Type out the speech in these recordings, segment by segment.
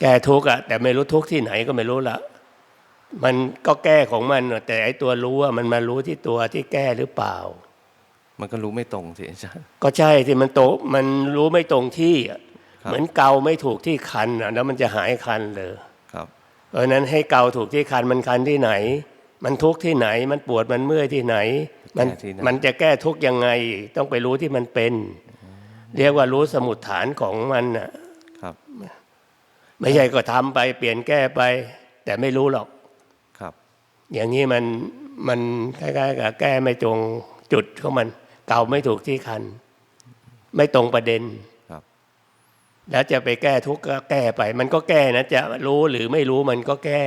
แก้ทุกข์อะแต่ไม่รู้ทุกข์ที่ไหนก็ไม่รู้ละมันก็แก้ของมันอะแต่ไอตัวรู้อะมันมารู้ที่ตัวที่แก้หรือเปล่า มันก็รู้ไม่ตรงสิอาจารย์ก็ใช่ที่มันโตะมันรู้ไม่ตรงที่อะครับเหมือนเกาไม่ถูกที่คันอะแล้วมันจะหายคันเลยครับเพราะฉะนั้นให้เกาถูกที่คันมันคันที่ไหน มันทุกข์ที่ไหน มันปวดมันเมื่อยที่ไหน มันแก้ที่ไหนมันจะแก้ทุกข์ยังไง ต้องไปรู้ที่มันเป็น เรียกว่ารู้สมุดฐานของมันน่ะครับ ไม่ใช่ก็ทำไปเปลี่ยนแก้ไป แต่ไม่รู้หรอกครับ อย่างนี้มันมันคล้ายๆกับแก้ไม่ตรงจุดของมัน เกาไม่ถูกที่คัน ไม่ตรงประเด็นครับ แล้วจะไปแก้ทุกข์ก็แก้ไป มันก็แก้นะจะรู้หรือไม่รู้มันก็แก้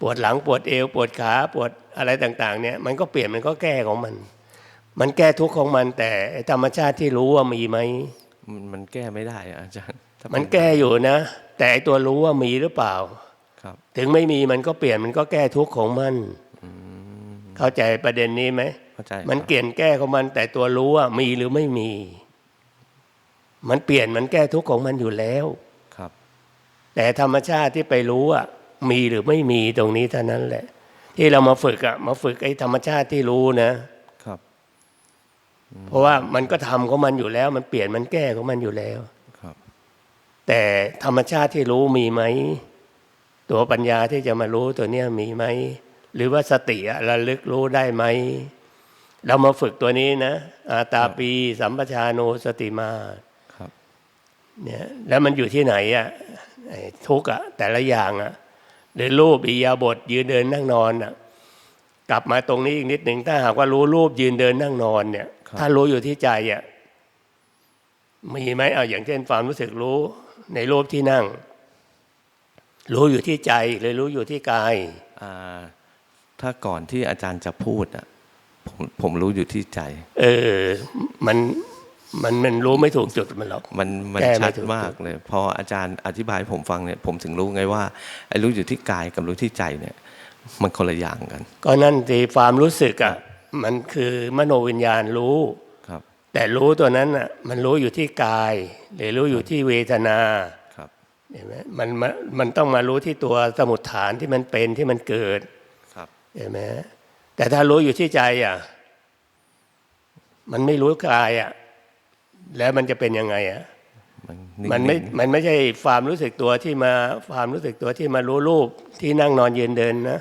ปวดหลังปวดเอว ปวดขาปวดอะไรต่าง ๆ เนี่ย มันก็เปลี่ยนมันก็แก้ของมัน มันแก้ทุกข์ของมัน แต่ไอ้ธรรมชาติที่รู้ว่ามีไหมมันมันแก้ไม่ได้อะอาจารย์ถ้า มันแก้อยู่นะ แต่ไอ้ตัวรู้ว่ามีหรือเปล่าครับถึงไม่มีมันก็เปลี่ยนมันก็แก้ทุกข์ของมันเข้าใจประเด็นนี้ไหมเข้าใจมันครับเปลี่ยนแก้ของมันแต่ตัวรู้ว่ามีหรือไม่มี มันเปลี่ยนมันแก้ทุกข์ของมันอยู่แล้วครับ แต่ธรรมชาติที่ไปรู้อะมีหรือไม่มีตรงนี้เท่านั้นแหละ ที่เรามาฝึกอะมาฝึกไอ้ธรรมชาติที่รู้นะครับ เพราะว่ามันก็ทำของมันอยู่แล้ว มันเปลี่ยนมันแก้ของมันอยู่แล้วครับ แต่ธรรมชาติที่รู้มีไหม ตัวปัญญาที่จะมารู้ตัวเนี้ยมีไหม หรือว่าสติอะระลึกรู้ได้ไหม เรามาฝึกตัวนี้นะ อาตาปีสัมปชาโนสติมาครับเนี่ยแล้วมันอยู่ที่ไหนอะไอ้ทุกข์อะแต่ละอย่างอะหรือรูปอิริยาบถยืนเดินนั่งนอนอะกลับมาตรงนี้อีกนิดหนึ่งถ้าหากว่ารู้รูปยืนเดินนั่งนอนเนี่ยครับถ้ารู้อยู่ที่ใจอะมีไหมเอาอย่างเช่นความรู้สึกรู้ ในรูปที่นั่ง รู้อยู่ที่ใจหรือรู้อยู่ที่กายอ่าถ้าก่อนที่อาจารย์จะพูดอะผมผมรู้อยู่ที่ใจ เออ มันมันมันรู้ไม่ถูกจุดมันหรอกมันมันแก้ไม่ชัดถูกมากเลยพออาจารย์อธิบายให้ผมฟังเนี่ย ผมถึงรู้ไงว่าไอ้รู้อยู่ที่กายกับรู้ที่ใจเนี่ย มันคนละอย่างกัน ก็นั่นสิความรู้สึกอะมันคือมโนวิญญาณรู้ครับ แต่รู้ตัวนั้นอะมันรู้อยู่ที่กาย หรือรู้อยู่ที่เวทนาครับเห็นไหมมันมันมันต้องมารู้ที่ตัวสมุดฐานที่มันเป็นที่มันเกิดครับเห็นไหมแต่ถ้ารู้อยู่ที่ใจอะมันไม่รู้กายอะแล้วมันจะเป็นยังไงอะมันมันไม่งๆมันไม่ใช่ความรู้สึกตัวที่มาความรู้สึกตัวที่มารู้รูปที่นั่งนอนยืนเดินนะ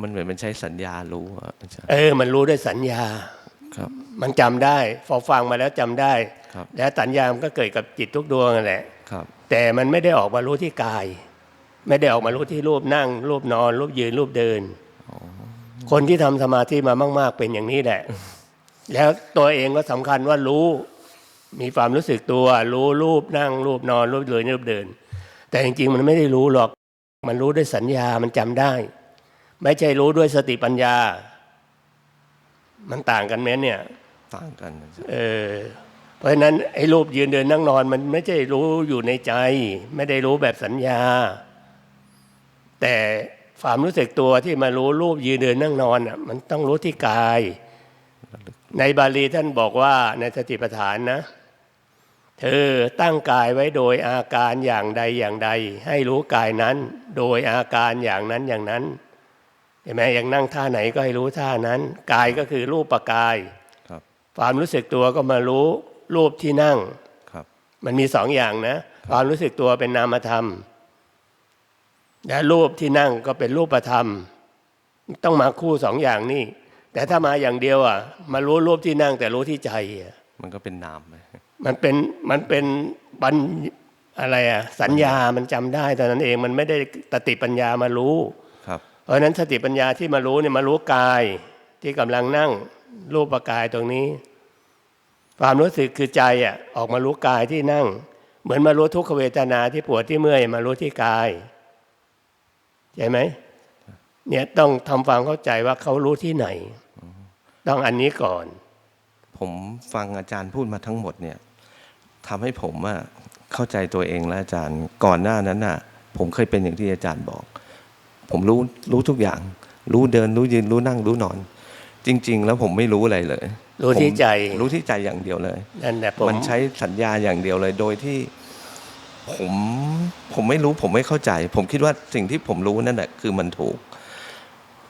มันเหมือนมันใช้สัญญารู้อะอาจารย์เออ มันรู้ด้วยสัญญาครับ มันจำได้พอฟังมาแล้วจำได้ครับแล้วสัญญามันก็เกิดกับจิตทุกดวงนั่นแหละครับแต่มันไม่ได้ออกมารู้ที่กาย ไม่ได้ออกมารู้ที่รูปนั่ง รูปนอน รูปยืน รูปเดิน คนที่ทำสมาธิมามาก ๆ เป็นอย่างนี้แหละ แล้วตัวเองก็สำคัญว่ารู้ มีความรู้สึกตัว รู้รูปนั่ง รูปนอน รูปยืนรูปเดิน แต่จริง ๆ มันไม่ได้รู้หรอก มันรู้ด้วยสัญญามันจำได้ ไม่ใช่รู้ด้วยสติปัญญา มันต่างกันไหมเนี่ย ต่างกันอาจารย์เออเพราะฉะนั้นไอ้รูปยืนเดินนั่งนอน มันไม่ใช่รู้อยู่ในใจ ไม่ได้รู้แบบสัญญา แต่ความรู้สึกตัวที่มารู้รูปยืนเดินนั่งนอนอะมันต้องรู้ที่กาย ในบาลีท่านบอกว่าในสติปัฏฐานนะ เธอตั้งกายไว้โดยอาการอย่างใดอย่างใด ให้รู้กายนั้น โดยอาการอย่างนั้นอย่างนั้นเห็นไหมอย่างนั่งท่าไหนก็ให้รู้ท่านั้นกายก็คือรูปประกายครับความรู้สึกตัวก็มารู้รูปที่นั่งครับ มันมีสองอย่างนะความรู้สึกตัวเป็นนามธรรม และรูปที่นั่งก็เป็นรูปธรรม ต้องมาคู่สองอย่างนี่แต่ถ้ามาอย่างเดียวอะ มารู้รูปที่นั่งแต่รู้ที่ใจอะมันก็เป็นนามไปมันเป็นมันเป็นปัญอะไรอะสัญญามันจำได้แต่นั้นเองมันไม่ได้ตติปัญญามารู้ค รับเพราะนั้นสติปัญญาที่มารู้เนี่ยมารู้กายที่กำลังนั่งรูปกายตรงนี้ ความรู้สึกคือใจอะออกมารู้กายที่นั่ง เหมือนมารู้ทุกขเวทนาที่ปวดที่เมื่อยมารู้ที่กายใช่ไหมเนี่ยต้องทำความเข้าใจว่าเขารู้ที่ไหน ต้องอันนี้ก่อน ผมฟังอาจารย์พูดมาทั้งหมดเนี่ยทำให้ผมอะเข้าใจตัวเองแล้วอาจารย์ ก่อนหน้านั้นน่ะผมเคยเป็นอย่างที่อาจารย์บอก ผมรู้รู้ทุกอย่าง รู้เดินรู้ยืนรู้นั่งรู้นอน จริง ๆ แล้วผมไม่รู้อะไรเลย รู้ที่ผมใจ รู้ที่ใจอย่างเดียวเลยนั่นแหละผมมันใช้สัญญาอย่างเดียวเลย โดยที่ผมผมไม่รู้ผมไม่เข้าใจ ผมคิดว่าสิ่งที่ผมรู้นั่นแหละคือมันถูก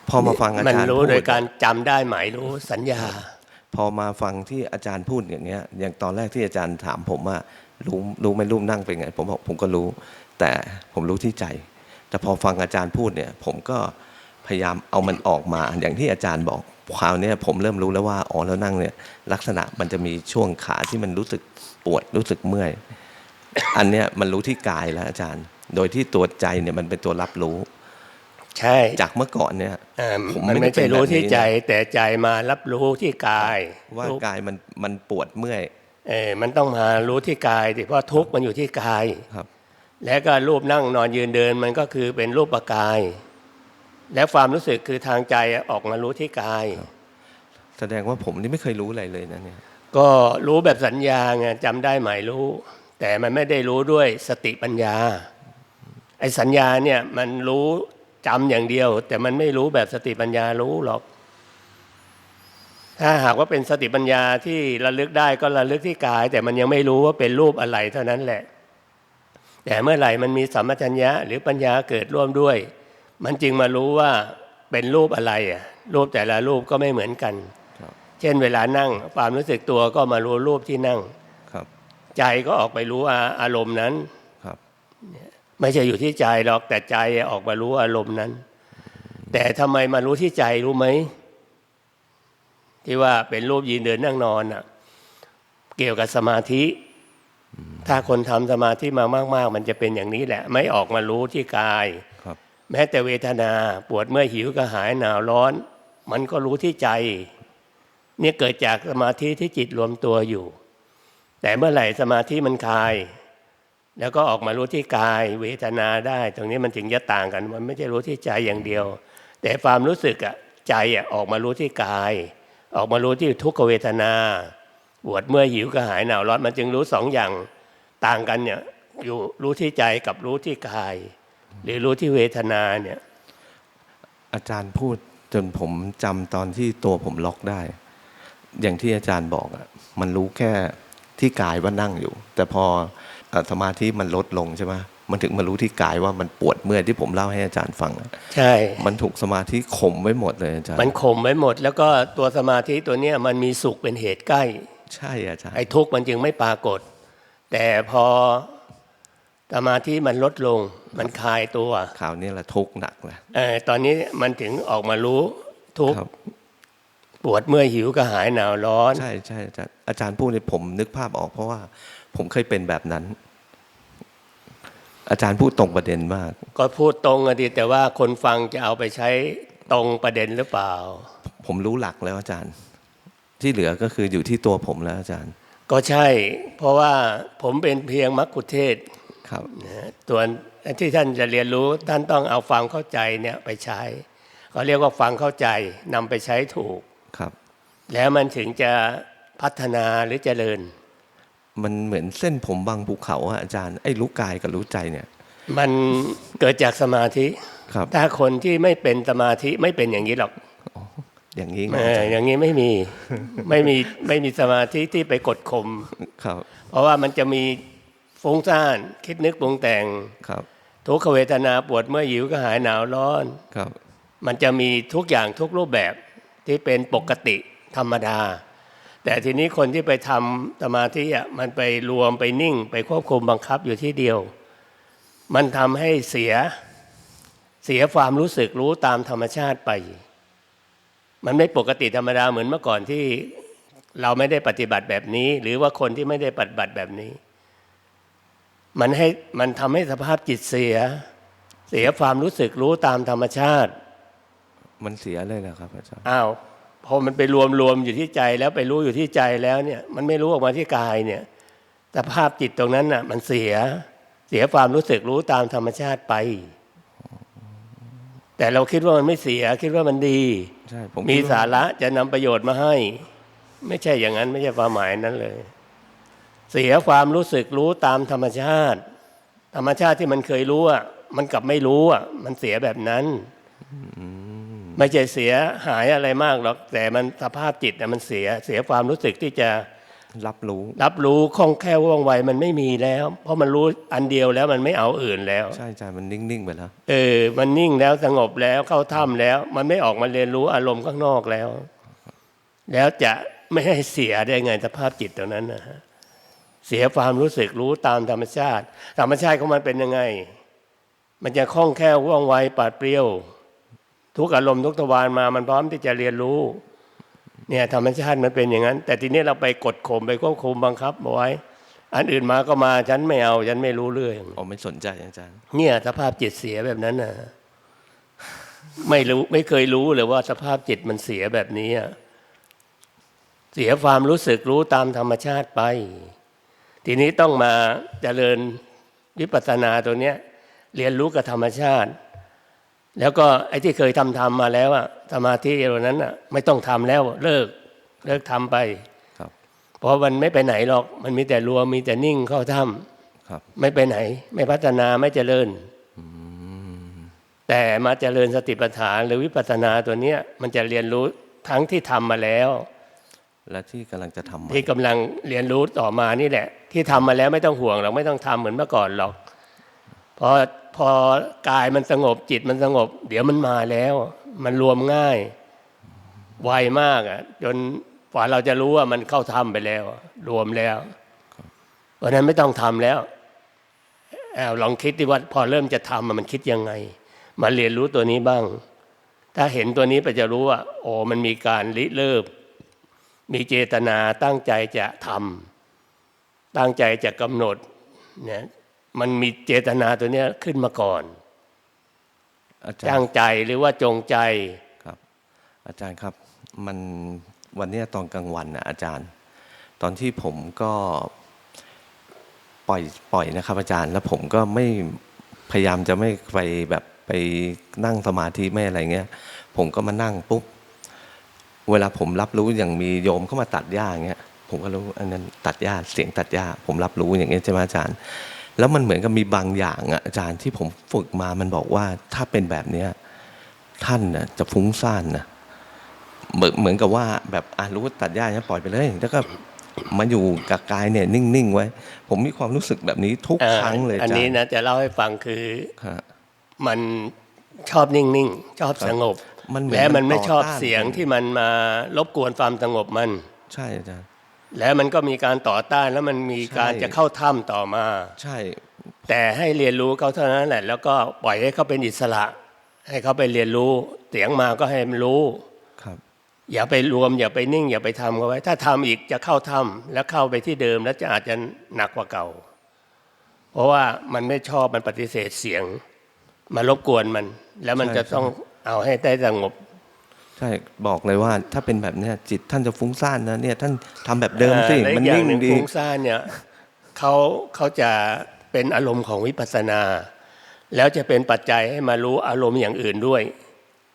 พอมาฟังอามันจารย์รู้พูดโดยการจำได้หมายรู้สัญญา พอมาฟังที่อาจารย์พูดอย่างเงี้ย อย่างตอนแรกที่อาจารย์ถามผมว่ารู้รู้ไหมรูปนั่งเป็นไง ผมบอกผมก็รู้ แต่ผมรู้ที่ใจ แต่พอฟังอาจารย์พูดเนี่ย ผมก็พยายามเอามันออกมา อย่างที่อาจารย์บอกคราวเนี้ยผมเริ่มรู้แล้วว่าอ๋อแล้วนั่งเนี่ย ลักษณะมันจะมีช่วงขาที่มันรู้สึกปวดรู้สึกเมื่อย อันเนี้ยมันรู้ที่กายแล้วอาจารย์ โดยที่ตัวใจเนี่ยมันเป็นตัวรับรู้ ใช่ จากเมื่อก่อนเนี่ยเอ่อผมมันไม่ได้ไม่ใช่เป็นแบบรู้ที่นี้ใจ แต่ใจมารับรู้ที่กาย ว่ารู้กายมันมันปวดเมื่อยเออมันต้องมารู้ที่กายดิเพราะทุกข์มันอยู่ที่กายครับ และก็รูปนั่งนอนยืนเดินมันก็คือเป็นรูปกาย และความรู้สึกคือทางใจออกมารู้ที่กาย แสดงว่าผมนี่ไม่เคยรู้อะไรเลยนะเนี่ยก็รู้แบบสัญญาไงจำได้หมายรู้ แต่มันไม่ได้รู้ด้วยสติปัญญาไอ้สัญญาเนี่ยมันรู้จำอย่างเดียว แต่มันไม่รู้แบบสติปัญญารู้หรอก ถ้าหากว่าเป็นสติปัญญาที่ระลึกได้ก็ระลึกที่กาย แต่มันยังไม่รู้ว่าเป็นรูปอะไรเท่านั้นแหละ แต่เมื่อไหร่มันมีสัมปชัญญะหรือปัญญาเกิดร่วมด้วย มันจึงมารู้ว่าเป็นรูปอะไรอะรูปแต่ละรูปก็ไม่เหมือนกันครับเช่นเวลานั่งความรู้สึกตัวก็มารู้รูปที่นั่งครับใจก็ออกไปรู้อาอารมณ์นั้นครับไม่ใช่อยู่ที่ใจหรอกแต่ใจออกมารู้อารมณ์นั้น แต่ทำไมมารู้ที่ใจรู้ไหมที่ว่าเป็นรูปยืนเดินนั่งนอนอะ เกี่ยวกับสมาธิ ถ้าคนทำสมาธิมามาก ๆ มันจะเป็นอย่างนี้แหละ ไม่ออกมารู้ที่กายครับแม้แต่เวทนาปวดเมื่อยหิวกระหายหนาวร้อน มันก็รู้ที่ใจ เนี่ยเกิดจากสมาธิที่จิตรวมตัวอยู่ แต่เมื่อไหร่สมาธิมันคลาย แล้วก็ออกมารู้ที่กาย เวทนาได้ ตรงนี้มันถึงจะต่างกัน มันไม่ใช่รู้ที่ใจอย่างเดียว แต่ความรู้สึกอะใจอะออกมารู้ที่กาย ออกมารู้ที่ทุกขเวทนา ปวดเมื่อยหิวกระหายหนาวร้อนมันจึงรู้สองอย่างต่างกันเนี่ยอยู่รู้ที่ใจกับรู้ที่กาย หรือรู้ที่เวทนาเนี่ย อาจารย์พูดจนผมจำตอนที่ตัวผมล็อกได้ อย่างที่อาจารย์บอกอะมันรู้แค่ที่กายว่านั่งอยู่ แต่พอเอ่อสมาธิมันลดลงใช่ไหมมันถึงมารู้ที่กายว่ามันปวดเมื่อยที่ผมเล่าให้อาจารย์ฟังอะใช่ มันถูกสมาธิข่มไว้หมดเลยอาจารย์มันข่มไว้หมด แล้วก็ตัวสมาธิตัวเนี้ยมันมีสุขเป็นเหตุใกล้ ใช่อาจารย์ไอ้ทุกข์มันจึงไม่ปรากฏ แต่พอสมาธิมันลดลง มันคลายตัวข่าวนี้แหละทุกข์หนักเลยเออตอนนี้มันถึงออกมารู้ทุกข์ครับปวดเมื่อยหิวกระหายหนาวร้อน ใช่ใช่อาจารย์อาจารย์พูดเนี่ยผมนึกภาพออกเพราะว่า ผมเคยเป็นแบบนั้น อาจารย์พูดตรงประเด็นมาก ก็พูดตรงอะดีแต่ว่าคนฟังจะเอาไปใช้ตรงประเด็นหรือเปล่า ผมรู้หลักแล้วอาจารย์ ที่เหลือก็คืออยู่ที่ตัวผมแล้วอาจารย์ ก็ใช่ เพราะว่าผมเป็นเพียงมักคุเทศก์ครับนะส่วนที่ท่านจะเรียนรู้ท่านต้องเอาความเข้าใจเนี่ยไปใช้เขาเรียกว่าฟังเข้าใจนำไปใช้ถูกครับ แล้วมันถึงจะพัฒนาหรือเจริญ มันเหมือนเส้นผมบางภูเขาอะอาจารย์ไอ้รู้กายกับรู้ใจเนี่ย มันเกิดจากสมาธิครับถ้าคนที่ไม่เป็นสมาธิไม่เป็นอย่างนี้หรอก อย่างนี้ไงเออาอจารย์อย่างนี้ไม่มีไม่มีไม่มีสมาธิที่ไปกดข่มครับ เพราะว่ามันจะมีฟุ้งซ่านคิดนึกปรุงแต่งครับทุกขเวทนาปวดเมื่อยหิวก็หายหนาวร้อนครับ มันจะมีทุกอย่างทุกรูปแบบที่เป็นปกติธรรมดา แต่ทีนี้คนที่ไปทำสมาธิอะมันไปรวมไปนิ่ง ไปควบคุมบังคับอยู่ที่เดียว มันทำให้เสียเสียความรู้สึกรู้ตามธรรมชาติไป มันไม่ปกติธรรมดาเหมือนเมื่อก่อนที่เราไม่ได้ปฏิบัติแบบนี้ หรือว่าคนที่ไม่ได้ปฏิบัติแบบนี้ มันให้มันทำให้สภาพจิตเสีย เสียความรู้สึกรู้ตามธรรมชาติ มันเสียเลยนะครับอาจารย์อ้าวพอมันไปรวมรวมอยู่ที่ใจแล้วไปรู้อยู่ที่ใจแล้วเนี่ย มันไม่รู้ออกมาที่กายเนี่ยสภาพจิตตรงนั้นน่ะ มันเสียเสียความรู้สึกรู้ตามธรรมชาติไป แต่เราคิดว่ามันไม่เสียคิดว่ามันดีใช่ผมมีคิดว่สาระจะนำประโยชน์มาให้ ไม่ใช่อย่างนั้นไม่ใช่ความหมายนั้นเลย เสียความรู้สึกรู้ตามธรรมชาติ ธรรมชาติที่มันเคยรู้อะมันกลับไม่รู้อะมันเสียแบบนั้นไม่ใช่เสียหายอะไรมากหรอกแต่มันสภาพจิตน่ะมันเสียเสียความรู้สึกที่จะ รับรู้ รับรู้คล่องแคล่วว่องไวมันไม่มีแล้ว เพราะมันรู้อันเดียวแล้วมันไม่เอาอื่นแล้ว ใช่อาจารย์มันนิ่งๆไปแล้ว เออ มันนิ่งแล้วสงบแล้วเข้าถ้ำแล้ว มันไม่ออกมาเรียนรู้อารมณ์ข้างนอกแล้ว แล้วจะไม่ให้เสียได้ไงสภาพจิตตรงนั้นนะฮะเสียความรู้สึกรู้ตามธรรมชาติ ธรรมชาติของมันเป็นยังไง มันจะคล่องแคล่วว่องไวปราดเปรี้ยว ทุกอารมณ์ทุกทวารมามันพร้อมที่จะเรียนรู้ เนี่ยธรรมชาติมันเป็นอย่างนั้น แต่ทีนี้เราไปกดข่มไปควบคุมบังคับเอาไว้ อันอื่นมาก็มาฉันไม่เอาฉันไม่รู้เรื่องอ๋อไม่สนใจอาจารย์เนี่ยสภาพจิตเสียแบบนั้นนะไม่รู้ไม่เคยรู้เลยว่าสภาพจิตมันเสียแบบนี้อะเสียความรู้สึกรู้ตามธรรมชาติไป ทีนี้ต้องมาเจริญวิปัสสนาตัวเนี้ย เรียนรู้กับธรรมชาติ แล้วก็ไอ้ที่เคยทำทำมาแล้วอะสมาธิตัวนั้นอะไม่ต้องทำแล้วเลิกเลิกทำไปครับเพราะมันไม่ไปไหนหรอก มันมีแต่รวมมีแต่นิ่งเข้าถ้ำครับไม่ไปไหน ไม่พัฒนาไม่เจริญแต่มาเจริญสติปัฏฐานหรือวิปัสสนาตัวเนี้ยมันจะเรียนรู้ทั้งที่ทำมาแล้ว และที่กำลังจะทำใหม่ที่กำลังเรียนรู้ต่อมานี่แหละ ที่ทำมาแล้วไม่ต้องห่วงหรอกไม่ต้องทำเหมือนเมื่อก่อนหรอก พอพอกายมันสงบจิตมันสงบ เดี๋ยวมันมาแล้ว มันรวมง่าย ไวมากอะ จนกว่าเราจะรู้ว่ามันเข้าทำไปแล้ว รวมแล้ว เพราะนั้นไม่ต้องทำแล้วเอาลองคิดดิว่าพอเริ่มจะทำมันคิดยังไง มาเรียนรู้ตัวนี้บ้าง ถ้าเห็นตัวนี้ไปจะรู้ว่า โอ้มันมีการริเริ่มมีเจตนาตั้งใจจะทำตั้งใจจะกำหนดเนี่ย มันมีเจตนาตัวเนี้ยขึ้นมาก่อนอาจารตั้งย์ใจหรือว่าจงใจ ครับ อาจารย์ครับมันวันเนี้ยตอนกลางวันนะอาจารย์ ตอนที่ผมก็ปล่อยปล่อยนะครับ อาจารย์แล้วผมก็ไม่พยายามจะไม่ไปแบบไปนั่งสมาธิไม่อะไรเงี้ย ผมก็มานั่งปุ๊บเวลาผมรับรู้อย่างมีโยมเข้ามาตัดหญ้าอย่างเงี้ยผมก็รู้อันนั้นตัดหญ้าเสียงตัดหญ้าผมรับรู้อย่างเงี้ยใช่ไหมอาจารย์ แล้วมันเหมือนกับมีบางอย่างอะอาจารย์ที่ผมฝึกมามันบอกว่าถ้าเป็นแบบเนี้ยท่านน่ะจะฟุ้งซ่านนะเหมือนเหมือนกับว่าแบบอะรู้ว่าตัดหญ้าเนี่ยปล่อยไปเลยแล้วก็มาอยู่กับกายเนี่ยนิ่งๆไว้ ผมมีความรู้สึกแบบนี้ทุกอ่าครั้งเลยอันอาจารนี้ย์นะจะเล่าให้ฟังคือฮะมันชอบนิ่งๆชอบสงบมันเหมือนและมันไม่มันต่อชอบต้านเสียงกันที่มันมารบกวนความสงบมัน ใช่อาจารย์ แล้วมันก็มีการต่อต้านแล้วมันมีการใช่จะเข้าถ้ำต่อมา ใช่ แต่ให้เรียนรู้เขาเท่านั้นแหละ แล้วก็ปล่อยให้เขาเป็นอิสระ ให้เขาไปเรียนรู้ เสียงมาก็ให้มันรู้ครับ อย่าไปรวมอย่าไปนิ่ง อย่าไปทำเขาไว้ ถ้าทำอีกจะเข้าถ้ำแล้วเข้าไปที่เดิมแล้วจะอาจจะหนักกว่าเก่า เพราะว่ามันไม่ชอบมันปฏิเสธเสียง มารบกวนมัน แล้วมันใช่จะต้องเอาให้ได้สงบ ใช่บอกเลยว่าถ้าเป็นแบบเนี้ยจิตท่านจะฟุ้งซ่านนะเนี่ยท่านทำแบบเดิมสิอ่าและมันอีกอย่านิ่งงหนึ่งดีฟุ้งซ่านเนี่ยเขาเขาจะเป็นอารมณ์ของวิปัสสนา แล้วจะเป็นปัจจัยให้มารู้อารมณ์อย่างอื่นด้วย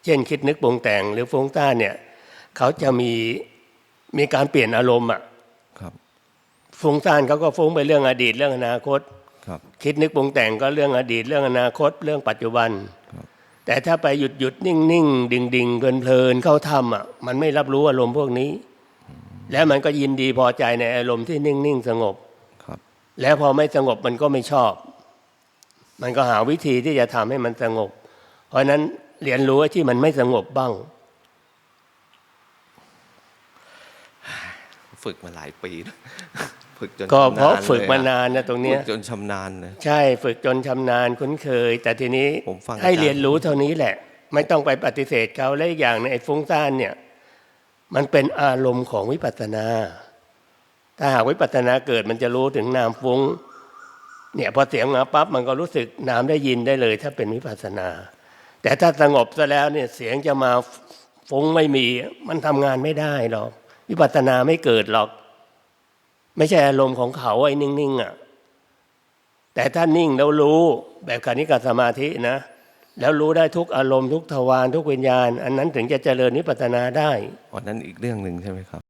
เช่นคิดนึกปรุงแต่งหรือฟุ้งซ่านเนี่ยเขาจะมีมีการเปลี่ยนอารมณ์อะครับฟุ้งซ่านเขาก็ฟุ้งไปเรื่องอดีตเรื่องอนาคตครับคิดนึกปรุงแต่งก็เรื่องอดีตเรื่องอนาคต เรื่องปัจจุบัน แต่ถ้าไปหยุดหยุดนิ่งนิ่งดิ่งดิ่งเพลินเพลินเข้าทำอะมันไม่รับรู้อารมณ์พวกนี้ แล้วมันก็ยินดีพอใจในอารมณ์ที่นิ่งนิ่งสงบครับ แล้วพอไม่สงบมันก็ไม่ชอบ มันก็หาวิธีที่จะทำให้มันสงบ เพราะฉะนั้นเรียนรู้ไอ้ที่มันไม่สงบบ้าง ฝึกมาหลายปีนะ ฝึกจนก็ชำนญเพราะฝึกลยมาอะนานนะตรงเนี้ยฝึกจนชำนาญเลยใช่ฝึกจนชำนาญคุ้นเคย แต่ทีนี้ผมฟังให้อาจารย์เรียนรู้เท่านี้แหละ ไม่ต้องไปปฏิเสธเขาและอีกอย่างหนึงไอ้ฟุ้งซ่านเนี่ย มันเป็นอารมณ์ของวิปัสสนา ถ้าหากวิปัสสนาเกิดมันจะรู้ถึงนามฟุ้ง เนี่ยพอเสียงมาปั๊บมันก็รู้สึกนามได้ยินได้เลย ถ้าเป็นวิปัสสนา แต่ถ้าสงบซะแล้วเนี่ยเสียงจะมาฟุ้งไม่มี มันทำงานไม่ได้หรอกวิปัสสนาไม่เกิดหรอก ไม่ใช่อารมณ์ของเขาไอ้นิ่งๆอะแต่ถ้านิ่งแล้วรู้แบบการนิกาสมาธินะ แล้วรู้ได้ทุกอารมณ์ทุกทวารทุกวิญญาณ อันนั้นถึงจะเจริญนิพพานาได้อันนั้นอีกเรื่องหนึ่งใช่ไหมครับ